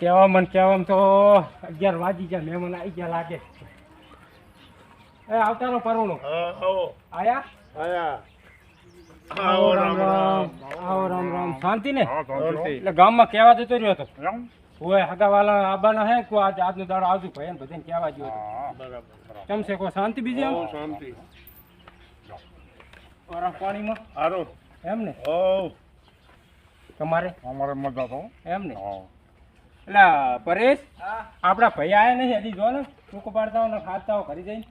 કેવા મને કહેવા તો અગિયાર વાગી ગયા મહેમાન આવી ગયા લાગે. એ આવતાનો પરવણો આયા? આવો રામ રામ આવો રામ રામ. શાંતિ ને? એટલે ગામમાં કેવા જતો રહ્યો હતો. હોય હગાવાલા આબાના હે કો આજ આજનો દાડો આવજો ભાઈ ને બધાને કહેવા ગયો હતો. કેમ છે કોઈ શાંતિ બીજી આમ શાંતિ. ગરમ પાણીમાં? એમ ને? ઓ તમારે? અમારે મજા તો. એમ ને? એટલે પરેશ આપણા ભાઈ આયા નહીં હજી જો ને ટૂંક પાડતા હો ને ખાતા હો ઘરે જઈને.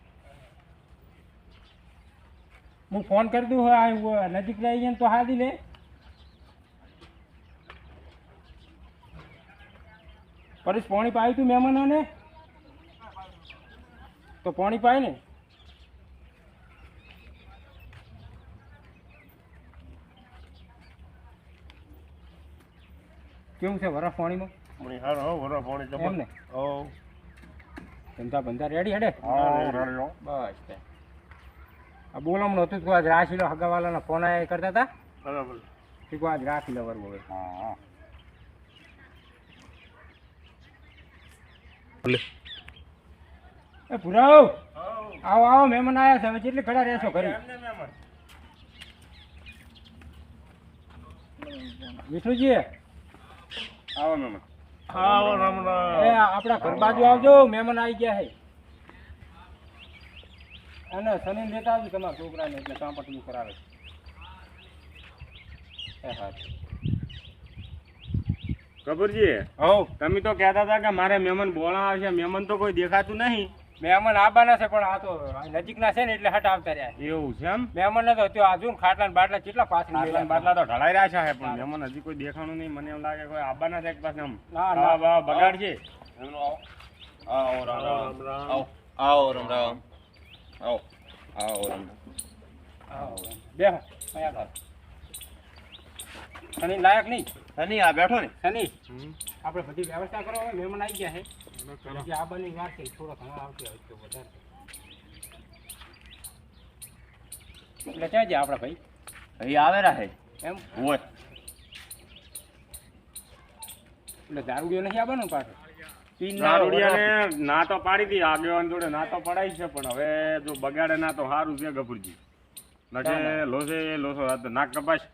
હું ફોન કરી દઉં હોય નજીક રહી જાય ને તો હાજી લે. પરેશ પાણી પાયું તું મહેમાનોને? તો પાણી પાય ને. કેવું છે વરફ પાણીમાં? મને હારો હો વરો પાણી એમ ને ઓ ધંધા બંધા રેડી હેડે? હા બસ તે. આ બોલામણું હતું તો આજ રાખી લો હગાવાલાના ફોન આયા એ કરતા હતા? બરાબર. ઠીક આજ રાખી વર બોલે હા હા. એ ભુરાવ આવો આવો મહેમાન આવ્યા છે હવે કેટલી ખડા રહેશો ઘરે. વિષ્ણુજી? આવો મેમ આવો રામ એ રામ આપણા ઘર બાજુ આવજો મહેમાન આવી ગયા છે. અને સની લેતા આવજો તમારા છોકરાને એટલે કાંપટલું કરાવે એ હા. કપૂરજી હો તમે તો કહેતા હતા કે મારે મહેમાન બોલા આવશે મહેમાન તો કોઈ દેખાતું નહીં. મહેમાન આવવાના છે પણ આ તો નજીકના છે ને એટલે હટ આવતા રહ્યા એવું છે એમ? મહેમાન તો ત્યાં આજુ ખાટલા બાટલા કેટલા પાછળ બાટલા બાટલા તો ઢળાઈ રહ્યા છે પણ મહેમાન હજી કોઈ દેખાણું નહીં મને એમ લાગે કોઈ આવવાના છે એક પાસે આમ ના, ના. બગાડ છે. આવો. રામ રામ. આવો. આવો રામ રામ. આવો. આવો રામ. બેહો અહીંયા લાયક નહીં. સની આ બેઠો ને. શનિ. આપણે બધી વ્યવસ્થા કરો મહેમાન આવી ગયા છે. આ બની વાત છે થોડો ઘણો આવતી હોય તો વધારે. એટલે ક્યાં છે આપણા ભાઈ? અહીં આવેલા છે. એમ? હોય. એટલે દારૂડિયો નથી આવવાનું પાછું? ના દારૂડિયાને ના તો પાડી દી આગેવાન જોડે ના તો પડાય છે પણ હવે જો બગાડે ના તો સારું છે ગભુરજી. નકે લોસે લોસો નાક કપાશ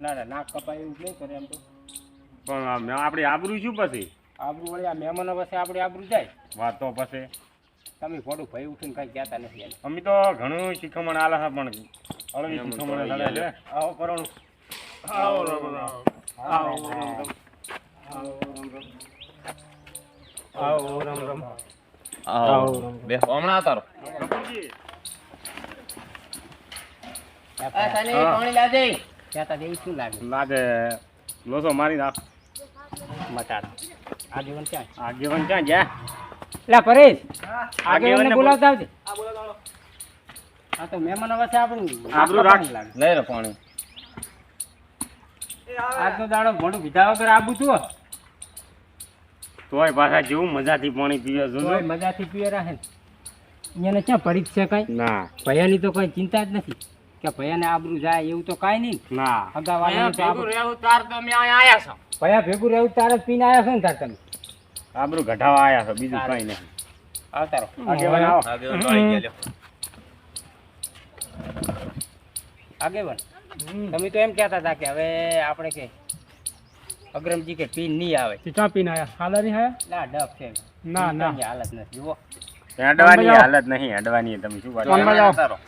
ના ના નાક કપાય એવું નહીં કરે એમ તો. પણ આપણી આબરું શું પછી. આબરું વળી આ મહેમાનો પાસે આપણે આબરું જાય. વાત તો પછી. તમે થોડું ભાઈ ઉઠીને કઈ કહેતા નથી અમે તો ઘણું શીખમણ આલે છે પણ અળવી શીખમણ નડે છે આવો કરોણ આવો રામ રામ આવો રામ રામ આવો રામ રામ આવો. બે. હમણાં તારો. ગફુરજી પાણી લાદે કહેતા શું લાગે? લાગે. લોસો મારી નાખ. મટાડ. આગેવન ક્યાં આગેવાન ક્યાં ગયા? લે પરેશ આગેવાનને આગેવનને બોલ- બોલાવતા આવજે. હા તો મહેમાનો વચ્ચે આપણું આબરૂ રાખ. લઈ રે પાણી. આજનો દાડો મોઢું પીધા વગર આબુ તું તોય પાછા જેવું મજાથી પાણી પીવે જોજો. મજાથી રાખે એને ક્યાં પડી છે કાંઈ? ના. ભૈયાની તો કઈ ચિંતા જ નથી કે ભૈયાને આબરું જાય એવું તો કાંઈ નહીં. ના. તાર તો અમે અહીંયા છો. ભૈયા ભેગું રહેવું તારે પીને આવ્યા છો ને તાર તમે. આબરૂ ઘટાવા આવ્યા છો બીજું કઈ નહીં. આગેવાન આવો. આગેવાન આવી ગયા લ્યો. આગેવન? તમે તો એમ કહેતા હતા કે હવે આપણે કે અગ્રમજી કે પીન નહીં આવે. ચા પીન આયા? હાલા નહીં આયા ના ડબ છે ના, ના. હાલત નથી. જુઓ. અડવાની હાલત નહીં અડવાની તમે શું વાત કરો?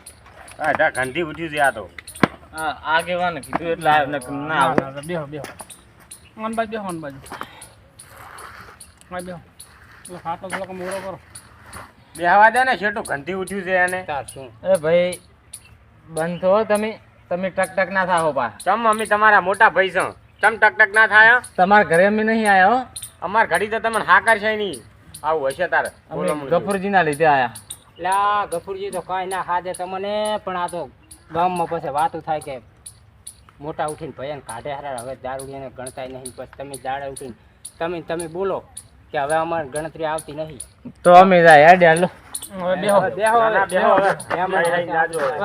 હા જા ગંધી ઉઠ્યું છે આ તો. હા આગેવાન કીધું એટલે ના, બેહો બેહો. ઓન બાજુ બેહો ઓન બાજુ હા પેલો ખાટલો થોડોક મોડો કરો બેહવા દે ને છેટું ગંધી ઉઠ્યું છે એને. શું? એ ભાઈ બંધ થો તમે તમે ટક ટક ના થાઓ પા ચમ અમે તમારા મોટા ભાઈ છો. ચમ ટક ટક ના થાય તમારા ઘરે અમે નહીં આયા હો. અમાર ઘડી તો તમને હા છે નહીં. આવું હશે તારે. ગફુરજી ના ગફુરજીના લીધે આયા. એટલે આ ગફુરજી તો કાંઈ ના ખાધે તમને પણ આ તો ગામમાં પછી વાતું થાય કે મોટા ઉઠીને ભયન કાઢે હારા હવે દારૂડીને ગણતાય નહીં પછી તમે દાડા ઉઠીને તમે તમે બોલો કે હવે અમારે ગણતરી આવતી નહીં. તો અમે જાય હેડ હાલો. બેહો. બેહો બેહો.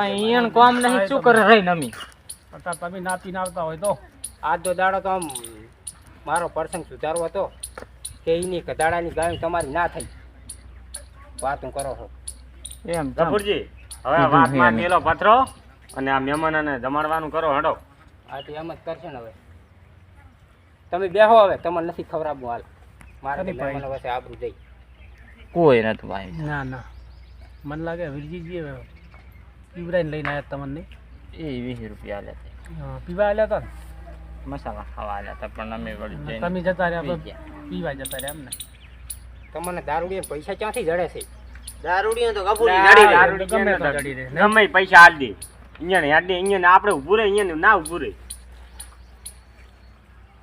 અહીંયા કામ નહીં શું કરે રહી નમી અત્યારે તમે ના પીને આવતા હોય તો. આજ તો દાડો તો આમ મારો પ્રસંગ સુધારવો હતો કે એની કદાડાની ગાય તમારી ના થઈ. વાતું કરો છો એમ. હવે વાતમાં મેલો પથરો અને આ મહેમાનોને જમાડવાનું કરો હડો. આ તો એમ જ કરશે ને હવે. તમે બેહો હવે તમને નથી ખવડાવવું હાલ. મારે કદી પાસે આબરું જઈ. કોઈ નથી ભાઈ. ના ના. મને લાગે વીરજીજી પીવરાઈને લઈને આવ્યા તમને. એ વીસ રૂપિયા લેતા પીવા આવ્યા હતા ને? મસાલા ખાવા આલ્યા હતા પણ અમે વળી જઈને તમે જતા રહ્યા. પીવા જતા રહ્યા એમ ને તમને દારૂડિયા પૈસા ક્યાંથી જડે છે? દારૂડિયો તો કપૂરી દારૂ ગમે તો નડે? જડી રહે. ગમે પૈસા આડી દે. અહીંયા ને આડે અહીંયા ને આપણે ઊભું રહે અહીંયા ને ના ઊભું રહે.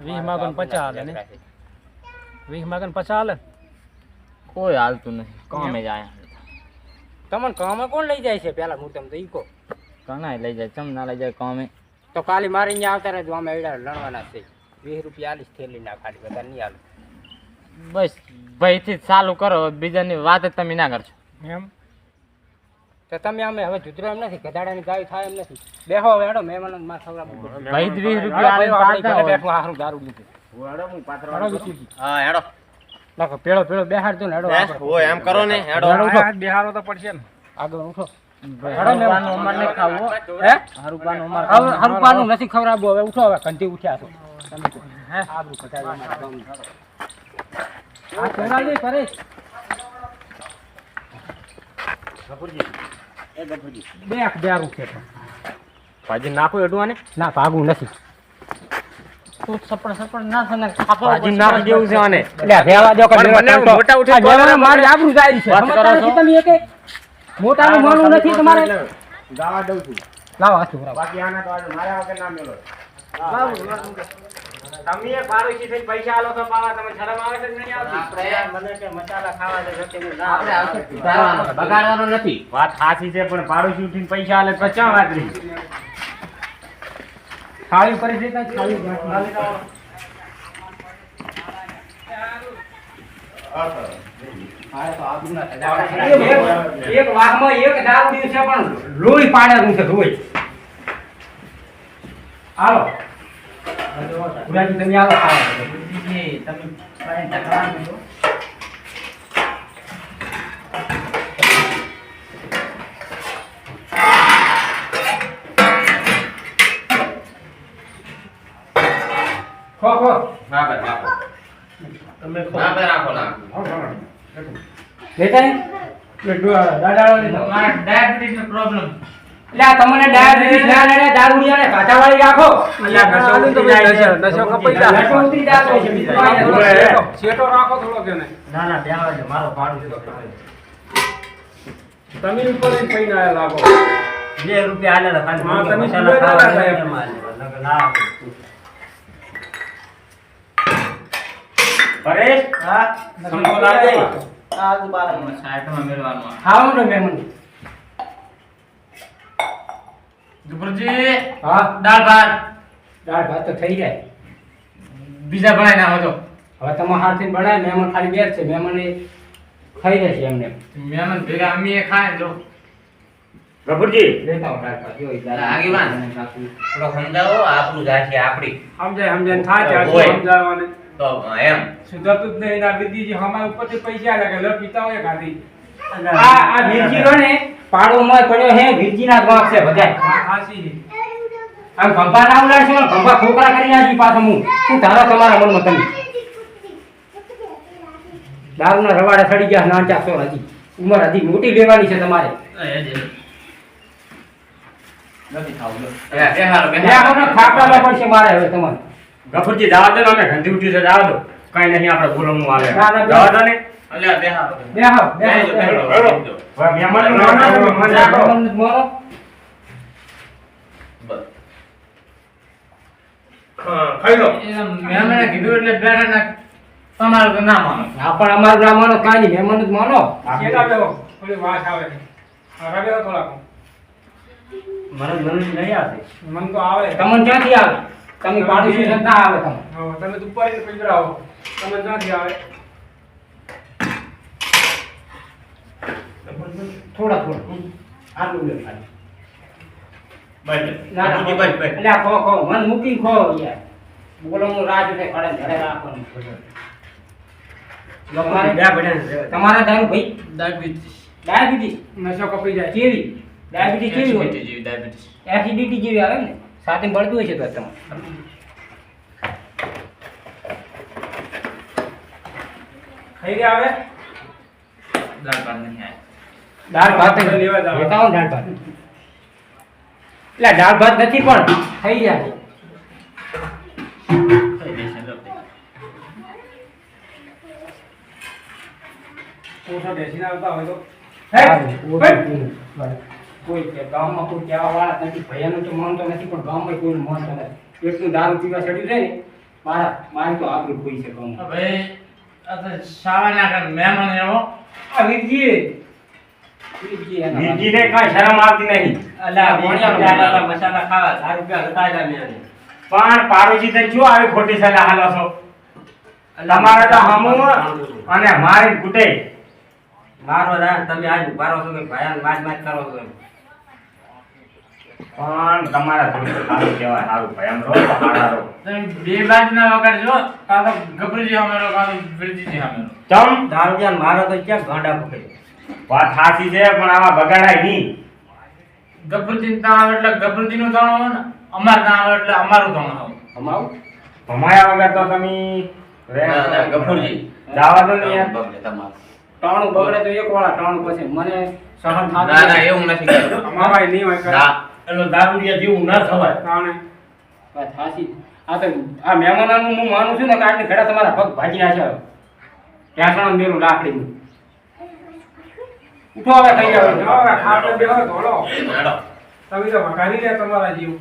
વીસ માગન પચાસ હાલે ને? વીસ માગન પચાસ હાલે? કોઈ હાલતું નથી કામે જાય. તમને કામે કોણ લઈ જાય છે? પેલા હું તમને તો ઈ કહો. ઘણા લઈ જાય ચમ ના લઈ જાય કામે? તો કાલી મારી અહીંયા આવતા રહેજો અમે એડા લણવાના છે. વીસ રૂપિયા આલીશ થેલી ના ખાલી બધા નહીં હાલ. બસ ભાઈથી ચાલુ કરો બીજાની વાત જ તમે ના કરશો. એમ? તો તમે અમે હવે જુદરો એમ નથી ગધાડાની ગાય થાય એમ નથી બેહો હવે હેડો મહેમાનો માર પડે. ભાઈ વીસ રૂપિયા. બેઠું હારું દારૂ લીધું હેડો હું પાથરો હા હેડો નાખો પેળો પેળો બેહાડજો ને હેડો હે? એમ કરો ને હેડો હેડો ઉઠો. બેહારો તો પડશે ને આગળ ઉઠો અમારે નથી ખાવું હો. હે હરુપાનું અમારે હવે. નથી ઉઠો હવે કંઠી ઉઠ્યા છો તમે હે આબરૂ. આ ગફુરજી. એ ગફુરજી. બે દારૂ છે ભાજી નાખો એડું આને ના ભાગવું નથી. એટલે મેળો મને. મોટા છો? નથી મોટાનું માનવું નથી તમારે. ગાવા દઉં છું. લાવો હાથ બાકી આના તો આજે મારા વગર ના મેલો તમે પાડોશી થઈને પૈસા આલો તો પાવા તમે શરમ આવે છે કે નહીં આવતી? મને કે મસાલા ખાવા દે જતે ના આપણે બગાડવાનો નથી. વાત સાચી છે પણ પાડોશી ઉઠીને પૈસા આલે તો ક્યાં વાત રહી. ખાલી પરિસ્થિતિ ખાલી ખાલી. એક- વાઘમાં એક દારૂડિયું છે પણ લોહી પાડેલું છે લોહી હાલો. ગુરાજી તમે આવો ખાવા ખો ખો બરાબર, બરાબર. બરાબર રાખો ના લેતા નહીં? એટલે ડો- દાદાળો લીધો. ડાયાબિટીસ નો પ્રોબ્લેમ એટલે તમને ડાયાબિટીસ ના લડે નડે દારૂડિયાને કાંટાવાળી રાખો. નશો ઉતરી જાય, નશો કપાઈ જાય. નશો ઉતરી જાય હોય છે, બીજું કાંઈ નથી. ઓય. શેઠો, શેઠો રાખો થોડો કે ના ના બેહવા દે મારો ભાડું છે. તમે ઉપર જ પૈન આયા લાગો. બે રૂપિયા આલે ખાલી હા, તમે મસાલા ખાવા ના ના. પરેશ હા? સંભો લાગે સાઈડમાં મેળવાનું હા હું ને મહેમાન હા? દાળ ભાત. દાળ ભાત તો થઈ જાય. બીજા ભણાય ના હતો હવે તમે હાથથી ભણાય મહેમાન ખાલી બે છે મહેમાન ખાઈ જશે એમને. મહેમાન ભેગા અમે એ ખાય જો પ્રભુજી. લેતા આવો દાળ ભાત. જો આગેવાન. થોડો સમજાવો આપણું જાય છે આપડી સમજાય સમજાય થાય. તો એમ. સુધરતું જ નહીં ના વિધિજી હમારે ઉપરથી પૈસા લાગે લો પિતા હોય ખાધી આ આ વીરજી રહ્યો ને પાડોમાં પડ્યો હે વીરજીના વાંક છે બધાય. આમ ગંભા ના ઉલાડશો ને ગંભા ખોખરા કરી નાખી પાછો હું શું ધારો તમારા મનમાં તમે? દારૂના રવાડે સડી ગયા નાચા છો હજી. ઉંમર હજી મોટી લેવાની છે તમારે. નથી ખાવું લો. એ, એ હાલો, બે બે આખોને ખાટલામાં પડશે મારે હવે તમારે. ગફુરજી દાદા દો ને અમે ઘંધી ઉઠી છે જવા દો. કઈ નહીં આપણે બોલવાનું નું આવે દાદા ને. અલ્યા. હવે ના રાખો. માનો. બસ. ખાઈ લો. એને કીધું એટલે બેઠા ના તમારું ના માનો. આ પણ અમારું ના માનો કાંઈ નહીં મહેમાન જ માનો. થોડી વાસ આવે છે. થોડાક. મને મને નહીં આવે. મન તો આવે. તમને ક્યાંથી આવે? તમે પાડોશી ના આવે તમે તમે તો ઉપર આવો તમે ક્યાંથી આવે? થોડા થોડા આટલું લે ખાલી. બસ ના બસ, બસ. એટલે આ ખો ખો મન મૂકી ખો યાર. બોલો હું રાજ ને ખડે ઘરે રાખવાનું તમારે તમારા દારૂ ભાઈ? ડાયાબિટીસ. ડાયાબિટીસ? નશો કપી જાય. કેવી? ડાયાબિટીસ કેવી હોય? જેવી ડાયાબિટીસ. એસિડિટી જેવી આવે ને? સાથે બળતું હશે તો તમારે ખાઈ ગયા આવે દાળ ભાત નહીં આવે. દાળ ભાત લેવા દાળ ભાત. એટલે દાળ ભાત નથી પણ થઈ જાય. કોઈ કે ગામમાં કોઈ કહેવા વાળા નથી. ભૈયાનું તો માનતો નથી પણ ગામમાં કોઈ માનતો નથી. એકનું દારૂ પીવા ચડ્યું છે ને મારા મારી તો આબરૂ કોઈ છે હવે શાળાના મહેમાન એવો આ વીરજી બીજીને કઈ શરમ આવતી નહીં. મસાલા ખાવા દારૂ પીવા જતા હતા પણ પારુજી તને શું આવી ખોટી સલાહ હાલો છો? તમારે તો હમું અને મારી કુટે. મારો રાજ તમે આજ મારો છો કે ભાઈ માજ માજ કરો છો પણ તમારા સારું કહેવાય સારું હારા રહો બે બાજુ ના વગાડજો કાં તો ગભરીજી સામેરો કાં તો વિરજીજી સામેરો ચમ? દારૂડિયા મારો તો ક્યાં ગાંડા પકડે વાત સાચી છે પણ આવા બગાડાય નહીં. ગભરજી ના આવે એટલે ગભરજી નું હોય ને અમાર ના આવે એટલે અમારું દાણો આવે અમારું? ભમાયા વગર તો તમે જવા દો ને યાર ટાણું બગડે તો એક વાળા ટાણું પછી. મને સહન થાય ના ના એવું નથી અમારા નહીં હોય એટલે દારૂડિયા જેવું ના થવાય. ટાણે વાત સાચી. આ તો આ મહેમાનોનું હું માનું છું ને કે આટલી ઘડા તમારા પગ ભાજી નાખ્યા ઢાંકણા મેલું લાકડીનું. ઉઠો હવે થઈ જાવ હવે ખાટલે બેહો ધોળો. તમે તો વઘારી લે તમારા જીવ.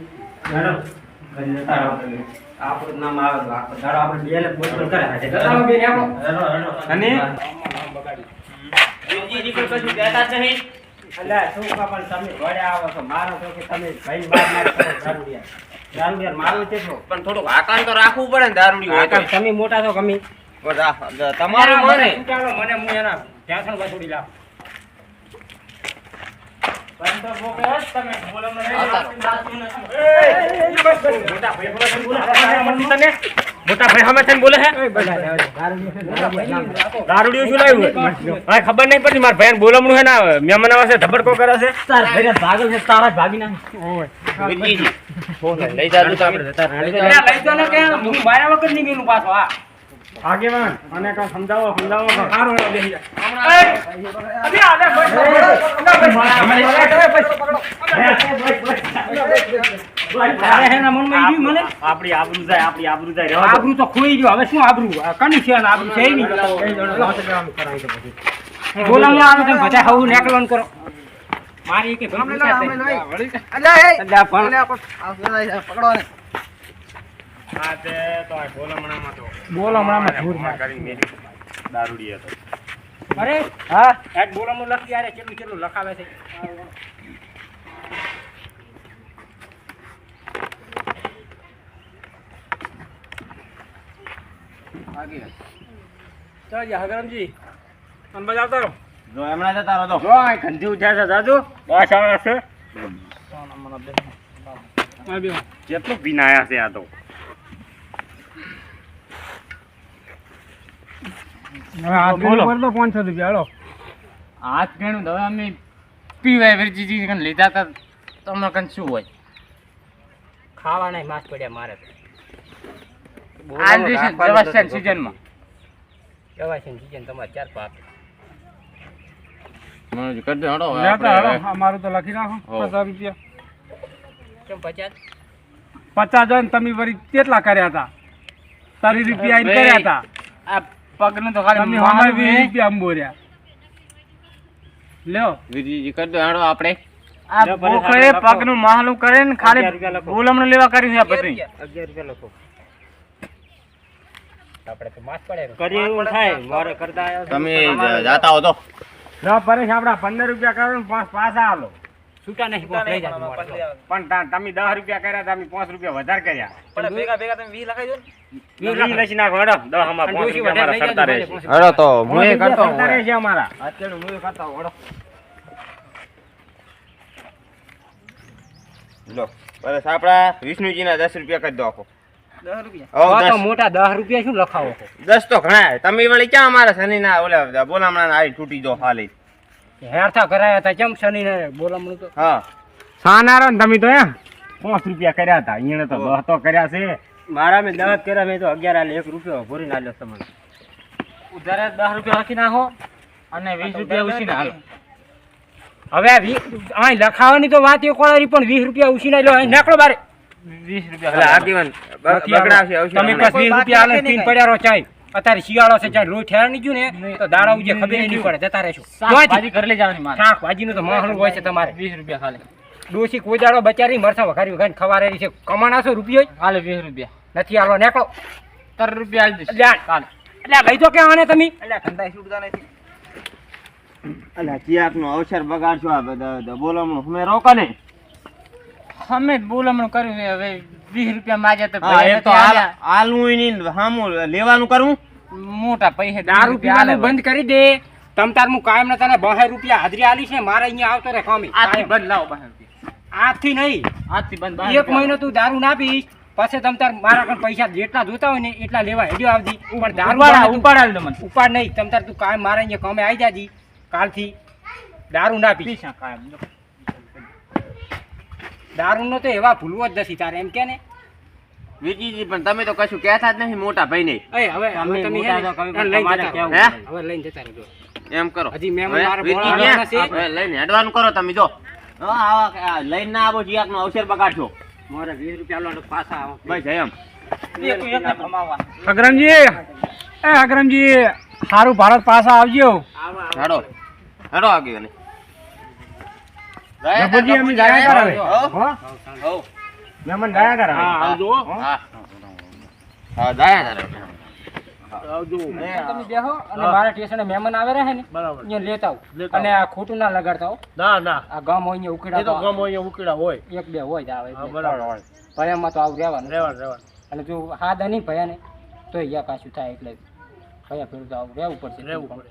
આપણું નામ આવે તો આપણે આપણે બે ને બોલ કરે. હાથે. જતાનો બેન આવો. હેડો, હેડો. અને? બીજી કોઈ કશું કહેતા જ નહીં. અલ્યા શું કાપણ તમે ઘોડે આવો છો? મારો છો કે તમે ભાઈ બાર માર છે પણ થોડુંક આકાન તો રાખવું પડે ને દારૂડી હોય તમે મોટા છો કમી તમારું મને મને હું એના ત્યાં વસૂડી લાવ બંધ તો ભોગે જ તમે બોલો મને હા, તાર. ભાઈ ભાઈ ખબર નહીં પડતી મારા ભાઈ બોલમણું છે ને મહેમાન આવે છે ધબડકો કરે છે ભાગલ તારા ભાગી ના લઈ. અલ્યા લઈ વગર નહીં પાછો આગેવાન અને કા સમજાવો સમજાવો. સારું બેસી જા તારે હેના મનમાં ઈ રહ્યું મને આપણી આબરૂ જાય આપણી આબરૂ જાય આબરૂ તો ખોઈ ગયો હવે શું આબરૂ કની છે ને આબરૂ છે નહીં બોલાવવા આવે તો બધા હવું નેકલોન કરો મારી કે. હા તે તો આ બોલમણામાં તો. બોલામણામાં ધૂળ અમારે કરી મેલી દારૂડી હતો અરે હા? એક બોલામણું લખી આરે કેટલું કેટલું લખાવે છે. ચાલ હગરમજી. અનબાજ આવતા રહો. જો હમણાં જતા રહો તો. જો આ ગંધી ઉઠ્યા છે જાજુ. બસ આવે છે. આ પીનાયા છે આ તો. હવે બોલો. તો પાંચસો રૂપિયા હેડો હાથ ગણું હવે અમે પીવાય વિરજીજી કન લીધા તા તમને કન શું હોય? ખાવાના માસ પડ્યા મારે તો. દિવસે જવાસ્યાન સિઝનમાં દવા છે તમારે ચાર પાક મને કરી દો હડો અમારું તો લખી નાખો પચાસ રૂપિયા. કેમ પચાસ? પચાસ તમે કેટલા કર્યા હતા તારી રૂપિયા કર્યા હતા આ પગનું તો ખાલી તમે હમણાં વીસ રૂપિયા આમ લ્યો. વિરજીજી કર દો હડો આપણે. આ પોખરે પગનું માહલું કરે ને ખાલી બોલમણું લેવા કરી છે આ બધું. અગિયાર રૂપિયા લખો. આપણે તો માસ પડે કરી એવું થાય. મારે કરતા આવ્યો તમે જાતા હો તો. ના પરેશ આપડા પંદર રૂપિયા કરો ને પાંચ પાછા આલો. છૂટા નહીં પોસ લઈ જાજો પણ તમે દસ રૂપિયા કર્યા તમે પાંચ રૂપિયા વધારે કર્યા. વીસ લખી નાખો હેડો દસ આમાં પાંચ રૂપિયા અમારા સરતા જાજો, હડો તો હું એ કરતો સરતા રહેશે અમારા. અત્યારે હું કરતા હડો લો બસ આપડા વિષ્ણુજીના દસ રૂપિયા કરી દો મોટા દસ રૂપિયા શું લખાવો? દસ તો ઘણા. તમે વળી ક્યાં અમારા શનિના ઓલા બોલામણા આઈ તૂટી દો હાલી. હેરથા કરાયા હતા. કેમ શનિને બોલામણું તો? હા. સાનારો ને તમે તો એમ પાંચ રૂપિયા કર્યા હતા. અહીંયા તો દસ તો કર્યા છે. મારા મેં દસ કર્યા મેં તો અગિયાર આલે એક રૂપિયો ભરી નાખ્યો તમને ઉધારે દસ રૂપિયા રાખી નાખો અને વીસ રૂપિયા ઉછીને હાલો હવે અહીં લખાવાની તો વાત એક વાળી પણ વીસ રૂપિયા ઉછીને લો અહીં નીકળો બારે. વીસ રૂપિયા. આગેવાન તમે વીસ રૂપિયા આલે પીને પડ્યા રહો ચાય. અત્યારે શિયાળો છે જ્યાં લોહી ઠેરા નહીં ગયું ને તો દાડા ઉજે ખબર નહીં પડે જતા રહેશું. શાકભાજી ઘરે લઈ જવાની મારે. શાકભાજીનું તો મહાણું હોય છે તમારે. વીસ રૂપિયા ખાલી ડોસી કોઈ દાડો બચારી મરસા વઘારી વઘારી છે. કમાણા છો રૂપિયો હાલે વીસ રૂપિયા. નથી આલો નીકળો. તર રૂપિયા આલી દઈશ. એટલે ભાઈ તો ક્યાં આને તમે? એટલે ધંધા છૂટતા નથી. અલા, અવસર બગાડશો આ બધા બોલામણું. અમે રોકો ને. અમે બોલમણું કર્યું હવે વીસ રૂપિયા માજે તો હાલ- હાલવું નહીં હામું લેવાનું કરવું મોટા પૈસા દારૂ પીવાનું બંધ કરી દે. તમ તાર હું કાયમ ના તને બહાર રૂપિયા હાજરી આલી છે મારે અહીંયા આવતો રે કામી આથી બંધ લાવો બહાર આજથી નહીં. આજથી બંધ એક મહિનો તું દારૂ ના પીશ પછી તમ તાર મારા કણ પૈસા જેટલા જોતા હોય ને એટલા લેવા હેડ્યો આવજી. પણ દારૂ ઉપાડ દો મને. ઉપાડ નહીં. તમ તાર તું કાયમ મારા અહીંયા કામે આવી જાજી. કાલથી દારૂ ના પી કાયમ. દારૂનો તો એવા ભૂલવો જ નથી તારે એમ કે ને? વિકીજી પણ તમે તો કશું કહેતા જ નહીં મોટા ભાઈ નહીં હવે હવે તમે હે લઈને જતા રહો. હે? હવે લઈને જતા રહેજો. એમ કરો. હજી મહેમાન લઈને હેડવાનું કરો તમે જો. હા, આવા લઈને ના આવો ચિયાકનો અવસર બગાડશો મારે વીસ રૂપિયા લો પાછા આવો. બસ એમ. એક એકને કમાવા અગ્રમજી એ અગ્રમજી સારું ભારત પાછા આવજો. હેડો. હેડો આગેવાને. ગફુરજી અમે જાય કરાવે? હો? હો હો. મહેમાન દયા કરે. હા આવજો. હા? હા. દયા કરે. આવજો. તમે બેહો અને મારા સ્ટેશને મહેમાન આવે રહે ને અહીંયા લેતા આવું. અને આ ખોટું ના લગાડતા હો. ના ના. આ ગામ હોય ને ઉકેડા તો ગામ હોય ઉકેડા હોય. એક બે હોય જ આવે. બરાબર. હોય. ભયામાં તો આવું રહેવાનું. રહેવાનું રહેવાનું. અને જો હા નહીં ભયા ને તો યા પાછું થાય એટલે ભયા ફેરું તો આવું રહેવું પડશે. રહેવું પડે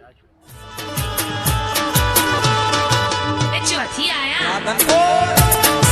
આયા.